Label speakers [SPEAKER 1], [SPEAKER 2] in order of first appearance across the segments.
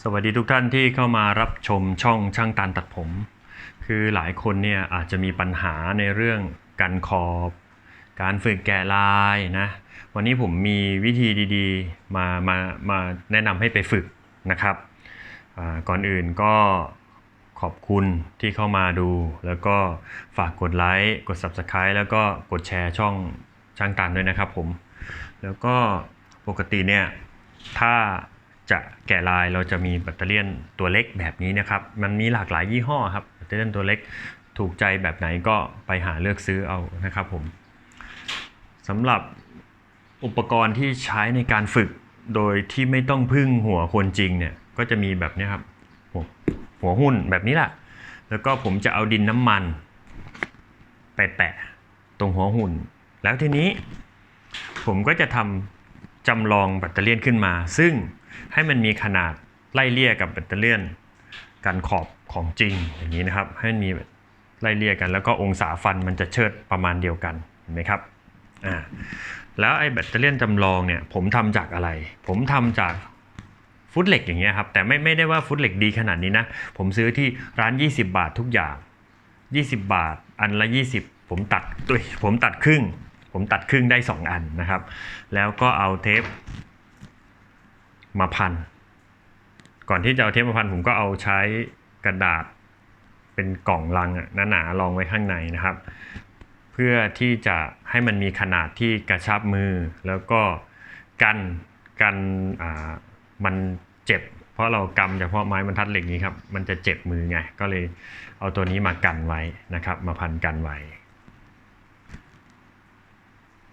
[SPEAKER 1] สวัสดีทุกท่านที่เข้ามารับชมช่องช่างตันตัดผม คือหลายคนเนี่ยอาจจะมีปัญหาในเรื่องการขอบ การฝึกแกะลายนะ วันนี้ผมมีวิธีดีๆ มามามาแนะนำให้ไปฝึกนะครับ ก่อนอื่นก็ขอบคุณที่เข้ามาดู แล้วก็ฝากกดไลค์กด Subscribe แล้วก็กดแชร์ช่องช่างตันด้วยนะครับผม แล้วก็ปกติเนี่ยถ้า จะแกะลายเราจะมีแบตเตอรี่ตัวเล็กแบบนี้นะครับ มันมีหลากหลายยี่ห้อครับแบตเตอรี่ตัวเล็กถูกใจแบบไหนก็ไปหาเลือกซื้อเอานะครับผมสำหรับอุปกรณ์ที่ใช้ในการฝึกโดยที่ไม่ต้องพึ่งหัวคนจริงเนี่ยก็จะมีแบบนี้ครับหัวหัวหุ้นแบบนี้แหละแล้วก็ผมจะเอาดินน้ำมันไปแปะตรงหัวหุ่น แล้วทีนี้ผมก็จะทำจำลองแบตเตอรี่ขึ้นมา ซึ่ง ให้มันมีขนาดไล่เลี่ยกับแบตเตอรี่การขอบของจริงอย่างนี้นะครับ ให้มีไล่เลี่ยกัน แล้วก็องศาฟันมันจะเชิดประมาณเดียวกันเห็นไหมครับอ่าแล้วไอ้แบตเตอรี่จำลองเนี่ยผมทำจากอะไร ผมทำจากฟุตเหล็กอย่างเงี้ยครับแต่ไม่ไม่ได้ว่าฟุตเหล็กดีขนาดนี้นะ ผมซื้อที่ร้าน 20 บาททุกอย่าง 20 บาท อันละ 20 ผมตัดตุ้ยผมตัดครึ่ง ผมตัดครึ่งได้ 2 อันนะครับ แล้วก็เอาเทป มาพัน ก่อนที่จะเอาเทปมาพันผมก็เอาใช้กระดาษเป็นกล่องลังอะหนาๆรองไว้ข้างในนะครับ เพื่อที่จะให้มันมีขนาดที่กระชับมือ แล้วก็กันกันอ่ามันเจ็บ เพราะเรากำเฉพาะไม้บรรทัดเหล็กนี้ครับมันจะเจ็บมือไงก็เลยเอาตัวนี้มากันไว้นะครับ มาพันกันไว้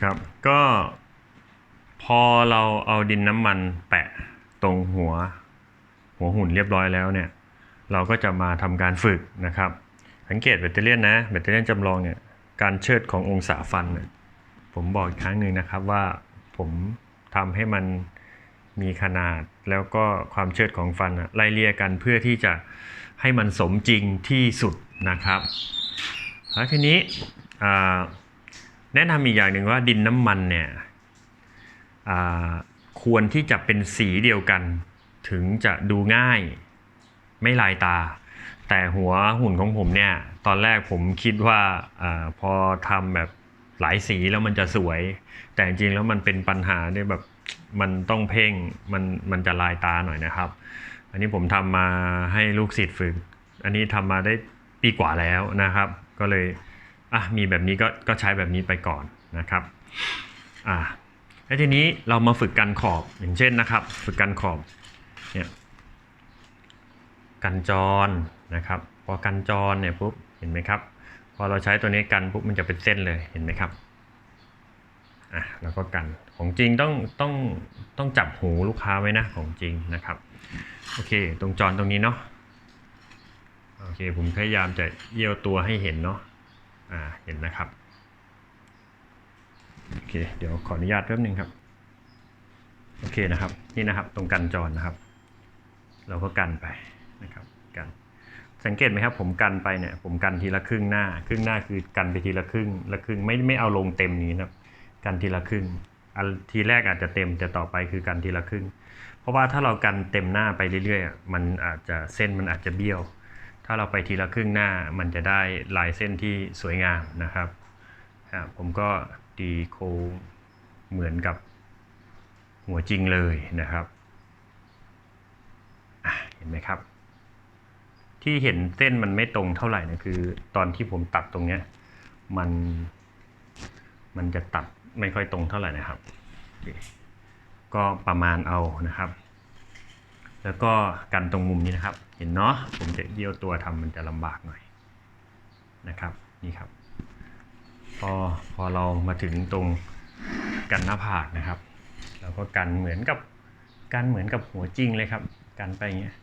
[SPEAKER 1] ครับก็ พอเราเอาดินน้ำมันแปะตรงหัว หัวหุ่นเรียบร้อยแล้วเนี่ย เราก็จะมาทำการฝึกนะครับ สังเกตแบตเตอรี่นะแบตเตอรี่จำลองเนี่ยการเชิดขององศาฟันเนี่ยผมบอกอีกครั้งหนึ่งนะครับว่าผมทำให้มันมีขนาดแล้วก็ความเชิดของฟันไล่เลี่ยกันเพื่อที่จะให้มันสมจริงที่สุดนะครับแล้วทีนี้แนะนำอีกอย่างหนึ่งว่าดินน้ำมันเนี่ย ควรที่จะเป็นสีเดียวกัน ถึงจะดูง่ายไม่ลายตา แต่หัวหุ่นของผมเนี่ย ตอนแรกผมคิดว่าอพอทำแบบหลายสีแล้วมันจะสวย แต่จริงๆแล้วมันเป็นปัญหาเนี่ยแบบมันต้องเพ่งมันมันจะลายตาหน่อยนะครับ อันนี้ผมทำมาให้ลูกศิษย์ฝึก อันนี้ทำมาได้ปีกว่าแล้วนะครับ ก็เลยอะมีแบบนี้ก็ก็ใช้แบบนี้ไปก่อนนะครับอ่า แล้วทีนี้เรามาฝึกกันขอบอย่างเช่นนะครับ ฝึกกันขอบเนี่ยกันจรนะครับ พอกันจรเนี่ยปุ๊บเห็นไหมครับ พอเราใช้ตัวนี้กันปุ๊บมันจะเป็นเส้นเลยเห็นไหมครับอะแล้วก็กันของจริงต้องต้องต้องจับหูลูกค้าไว้นะของจริงนะครับโอเค ตรงจรตรงนี้เนาะโอเคผมพยายามจะเยี่ยวตัวให้เห็นเนาะอ่าเห็นนะครับ เคเดี๋ยวขออนุญาตแป๊บนึงครับ โอเคนะครับ นี่นะครับ ตรงกันจรนะครับ เราก็กันไปนะครับกันสังเกตไหมครับผมกันไปเนี่ยผมกันทีละครึ่งหน้า ครึ่งหน้าคือกันไปทีละครึ่งละครึ่งไม่ไม่เอาลงเต็มนี้นะครับ กันทีละครึ่งอันทีแรกอาจจะเต็มแต่ต่อไปคือกันทีละครึ่ง เพราะว่าถ้าเรากันเต็มหน้าไปเรื่อยๆมันอาจจะเส้นมันอาจจะเบี้ยว ถ้าเราไปทีละครึ่งหน้ามันจะได้ลายเส้นที่สวยงามนะครับผมก็ ดีโค้งเหมือนกับหัวจริงเลยนะครับเห็นไหมครับ ที่เห็นเส้นมันไม่ตรงเท่าไหร่นะคือ ตอนที่ผมตัดตรงเนี้ยมันมันจะตัดไม่ค่อยตรงเท่าไหร่นะครับ ก็ประมาณเอานะครับ แล้วก็กันตรงมุมนี้นะครับ เห็นเนาะผมจะเยี่ยวตัวทำมันจะลำบากหน่อยนะครับ นี่ครับ พอพอเรามาถึงตรงกันหน้าผากนะครับ เราก็กันเหมือนกับกันเหมือนกับหัวจริงเลยครับ กันไปอย่างเงี้ย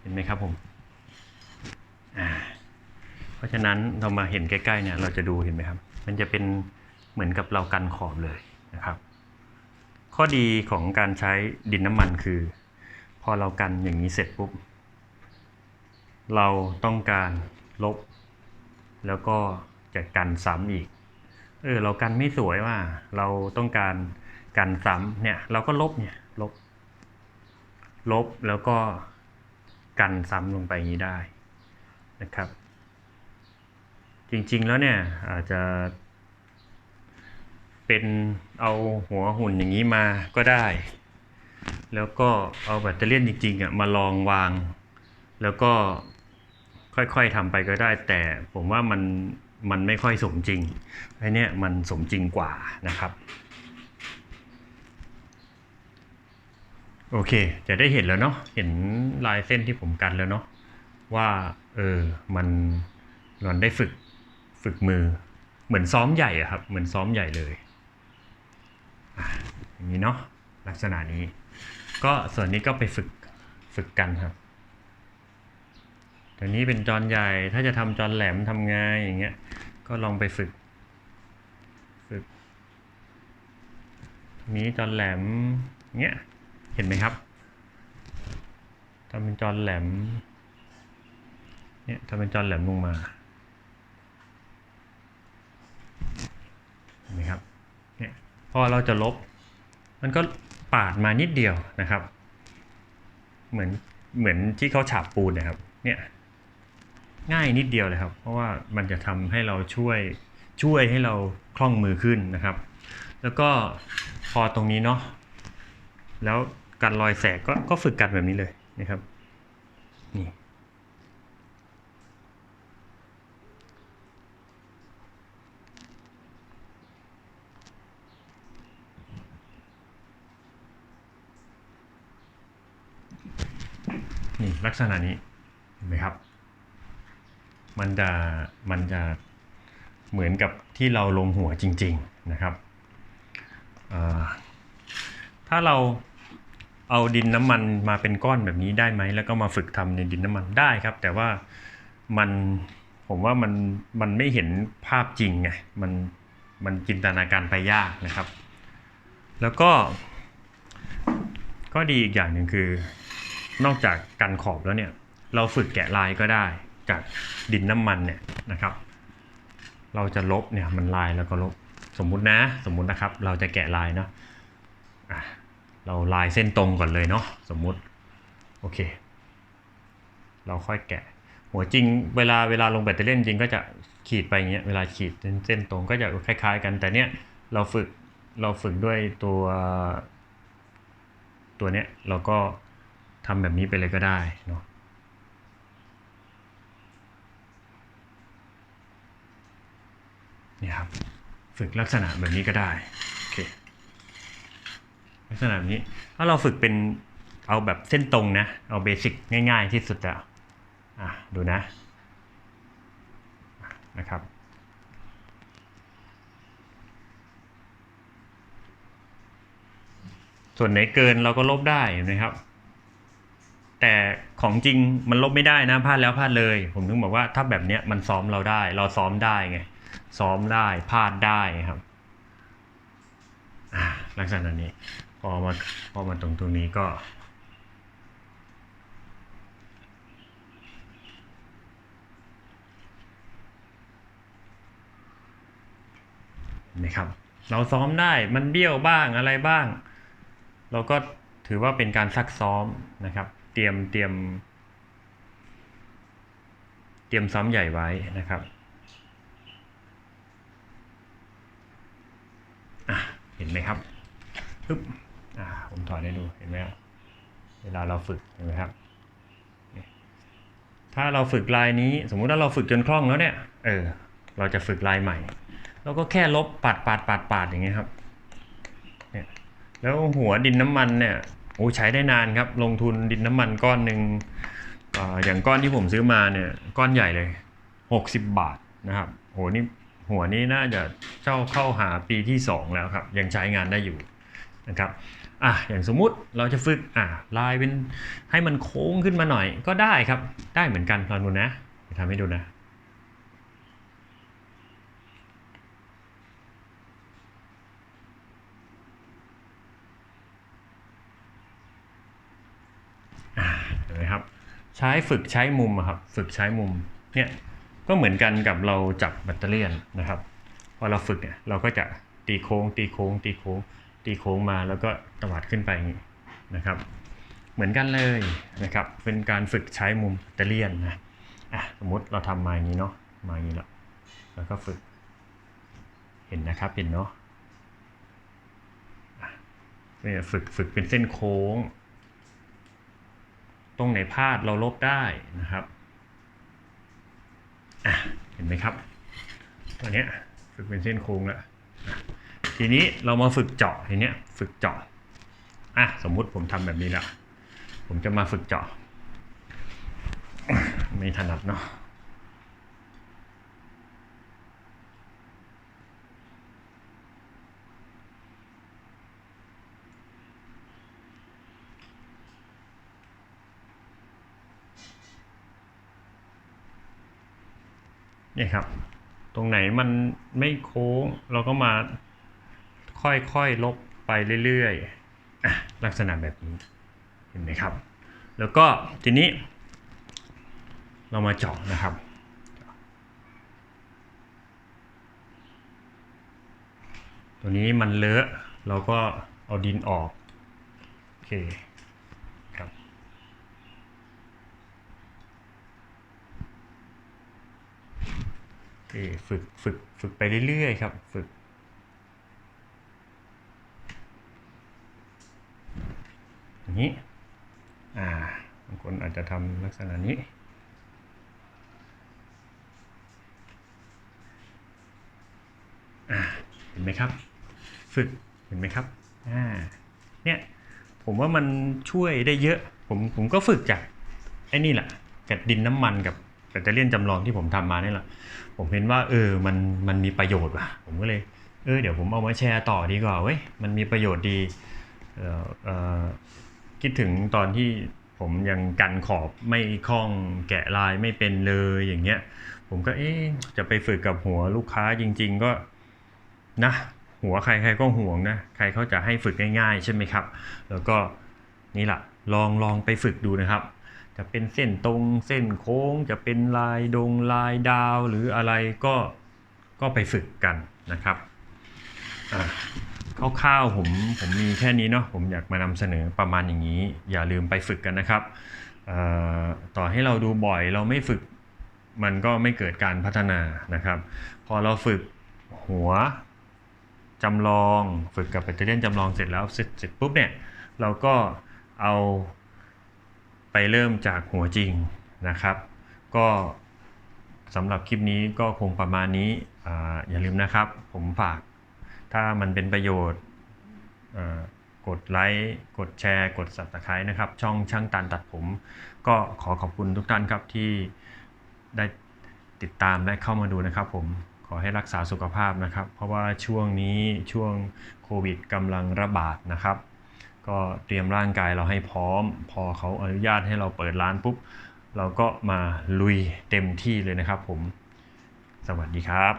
[SPEAKER 1] เห็นไหมครับผมเพราะฉะนั้นเรามาเห็นใกล้ๆเนี่ยเราจะดูเห็นไหมครับ มันจะเป็นเหมือนกับเรากันขอบเลยนะครับ ข้อดีของการใช้ดินน้ำมันคือ พอเรากันอย่างนี้เสร็จปุ๊บ เราต้องการลบ แล้วก็จะกันซ้ำอีก เออเรากันไม่สวยว่า เราต้องการกันซ้ำเนี่ย เราก็ลบเนี่ยลบ ลบแล้วก็กันซ้ำลงไปอย่างนี้ได้นะครับ จริงๆแล้วเนี่ยอาจจะเป็นเอาหัวหุ่นอย่างนี้มาก็ได้ แล้วก็เอาแบตเตอรี่ยนจริงๆอะมาลองวาง แล้วก็ค่อยๆทำไปก็ได้ แต่ผมว่ามันมันไม่ค่อยสมจริงไอ้เนี่ยมันสมจริงกว่านะครับโอเค จะได้เห็นแล้วเนาะ เห็นลายเส้นที่ผมกันแล้วเนาะว่าเออ มันมันได้ฝึกฝึกมือ เหมือนซ้อมใหญ่อะครับ เหมือนซ้อมใหญ่เลย อย่างนี้เนาะลักษณะนี้ ก็ส่วนนี้ก็ไปฝึกฝึกกันครับตัวนี้เป็นจอนใหญ่ถ้าจะทำจอนแหลมทำไงอย่างเงี้ย ก็ลองไปฝึกฝึกนี้จอนแหลมเงี้ยเห็นไหมครับทำเป็นจอนแหลมเนี่ยทำเป็นจอนแหลมลงมาเห็นไหมครับเนี่ยพอเราจะลบ มันก็ ปาดมานิดเดียวนะครับ เหมือนเหมือนที่เขาฉาบปูนนะครับ เนี่ยง่ายนิดเดียวเลยครับ เพราะว่ามันจะทำให้เราช่วยช่วยให้เราคล่องมือขึ้นนะครับ แล้วก็พอตรงนี้เนาะแล้วการรอยแสกก็ก็ฝึกกันแบบนี้เลยนะครับ นี่ นี่ลักษณะนี้เห็นไหมครับ มันจะมันจะเหมือนกับที่เราลงหัวจริง ๆนะครับ ถ้าเราเอาดินน้ำมันมาเป็นก้อนแบบนี้ได้ไหม แล้วก็มาฝึกทำในดินน้ำมันได้ครับ แต่ว่ามันผมว่ามันมันไม่เห็นภาพจริงไงมันมันจินตนาการไปยากนะครับ แล้วก็ ก็ดีอีกอย่างหนึ่งคือ นอกจากกันขอบแล้วเนี่ย เราฝึกแกะลายก็ได้จากดินน้ำมันเนี่ยนะครับ เราจะลบเนี่ยมันลายแล้วก็ลบสมมุตินะ สมมุตินะครับ เราจะแกะลายเนาะอะเราลายเส้นตรงก่อนเลยเนาะสมมุติโอเค เราค่อยแกะ หัวจริงเวลาเวลาลงแบตเตอรี่จริงก็จะขีดไปอย่างเงี้ยเวลาขีดเส้นตรงก็จะคล้าย ๆ กันแต่เนี้ยเราฝึกเราฝึกด้วยตัวตัวเนี้ยเราก็ ทำแบบนี้ไปเลยก็ได้เนาะนี่ครับฝึกลักษณะแบบนี้ก็ได้โอเคลักษณะแบบนี้ ถ้าเราฝึกเป็นเอาแบบเส้นตรงนะ เอาเบสิกง่าย ๆ ที่สุดอะอะดูนะนะครับส่วนไหนเกินเราก็ลบได้นไหมครับ แต่ของจริงมันลบไม่ได้นะพลาดแล้วพลาดเลย ผมถึงบอกว่าถ้าแบบเนี้ยมันซ้อมเราได้ เราซ้อมได้ไงซ้อมได้พลาดได้ครับลักษณะนี้พอมาพอมาตรงตรงนี้ก็เห็นไหมครับ เราซ้อมได้มันเบี้ยวบ้างอะไรบ้าง เราก็ถือว่าเป็นการซักซ้อมนะครับ เตรียมเตรียม เตรียมซ้อมใหญ่ไว้นะครับอะเห็นไหมครับปึ๊บอ่าผมถอดให้ดูเห็นไหมครับเวลาเราฝึกเห็นไหมครับถ้าเราฝึกลายนี้สมมุติว่าเราฝึกจนคล่องแล้วเนี่ย เออ เราจะฝึกลายใหม่ เราก็แค่ลบปาดปาดปาดปาดอย่างเงี้ยครับ เนี่ย แล้วหัวดินน้ำมันเนี่ย อ้ใช้ได้นานครับ ลงทุนดินน้ำมันก้อนหนึ่งออย่างก้อนที่ผมซื้อมาเนี่ยก้อนใหญ่เลยหกสิบบาทนะครับโหนี่หัวนี้น่าจะเจ้าเข้าหาปีที่สองแล้วครับ ยังใช้งานได้อยู่นะครับอะอย่างสมมุติเราจะฝึกอะลายเป็นให้มันโค้งขึ้นมาหน่อยก็ได้ครับ ได้เหมือนกันลองดูนะจะทำให้ดูนะ อ่าเห็นไหมครับ ใช้ฝึกใช้มุมอะครับ ฝึกใช้มุมเนี่ยก็เหมือนกันกับเราจับแบตเตอรี่ยนนะครับพอเราฝึกเนี่ยเราก็จะตีโค้ง ตีโค้ง ตีโค้ง ตีโค้งมาแล้วก็ตวัดขึ้นไปอย่างนี้นะครับ เหมือนกันเลยนะครับ เป็นการฝึกใช้มุมอิตาเลียนนะอะสมมติเราทำมาอย่างนี้เนาะมาอย่างนี้แล้วแล้วก็ฝึก เห็นนะครับเห็นเนาะอะเนี่ยฝึกฝึกเป็นเส้นโค้ง ตรงไหนพลาดเราลบได้นะครับอะเห็นไหมครับตัวเนี้ยฝึกเป็นเส้นโค้งแล้วทีนี้เรามาฝึกเจาะทีเนี้ยฝึกเจาะอะสมมุติผมทำแบบนี้แล้วผมจะมาฝึกเจาะไม่ถนัดเนาะ นี่ครับ ตรงไหนมันไม่โค้งเราก็มาค่อยๆลบไปเรื่อยๆลักษณะแบบนี้เห็นไหมครับ แล้วก็ทีนี้ เรามาเจาะนะครับตัวนี้มันเลอะเราก็เอาดินออก โอเคครับ โอฝึกฝึกฝึกไปเรื่อยๆครับ ฝึก อย่างนี้ อ่าบางคนอาจจะทำลักษณะนี้เห็นไหมครับ ฝึกเห็นไหมครับอ่าเนี่ยผมว่ามันช่วยได้เยอะ ผมผมก็ฝึกจากไอ้นี่แหละกับดินน้ำมันกับ แบตเตอรี่ยนจำลองที่ผมทำมานี่แหละผมเห็นว่าเออมันมันมีประโยชน์ว่ะ ผมก็เลยเออเดี๋ยวผมเอามาแชร์ต่อดีกว่าเว้ยมันมีประโยชน์ดีเออเอ่อคิดถึงตอนที่ผมยังกันขอบไม่คล่องแกะลายไม่เป็นเลยอย่างเงี้ย ผมก็เอ๊จะไปฝึกกับหัวลูกค้าจริง ๆ ก็นะหัวใครใครก็ห่วงนะใครเขาจะให้ฝึกง่ายๆ ใช่ไหมครับ แล้วก็นี่แหละลองลองไปฝึกดูนะครับ จะเป็นเส้นตรงเส้นโค้ง จะเป็นลายดงลายดาว หรืออะไรก็ก็ไปฝึกกันนะครับอะคร่าวๆผมผมมีแค่นี้เนาะผมอยากมานำเสนอประมาณอย่างนี้ อย่าลืมไปฝึกกันนะครับเอ่อต่อให้เราดูบ่อยเราไม่ฝึกมันก็ไม่เกิดการพัฒนานะครับ พอเราฝึกหัวจำลองฝึกกับแบตเตอรี่ยนจำลองเสร็จแล้วเสร็จเสร็จปุ๊บเนี่ยเราก็เอา ไปเริ่มจากหัวจริงนะครับ ก็สำหรับคลิปนี้ก็คงประมาณนี้ออย่าลืมนะครับ ผมฝาก ถ้ามันเป็นประโยชน์กดไลค์กดแชร์ กด subscribe นะครับ ช่องช่างตันตัดผม ก็ขอขอบคุณทุกท่านครับที่ได้ติดตามและเข้ามาดูนะครับผมขอให้รักษาสุขภาพนะครับ เพราะว่าช่วงนี้ช่วงโควิดกำลังระบาดนะครับ ก็เตรียมร่างกายเราให้พร้อม พอเขาอนุญาตให้เราเปิดร้านปุ๊บ เราก็มาลุยเต็มที่เลยนะครับผม สวัสดีครับ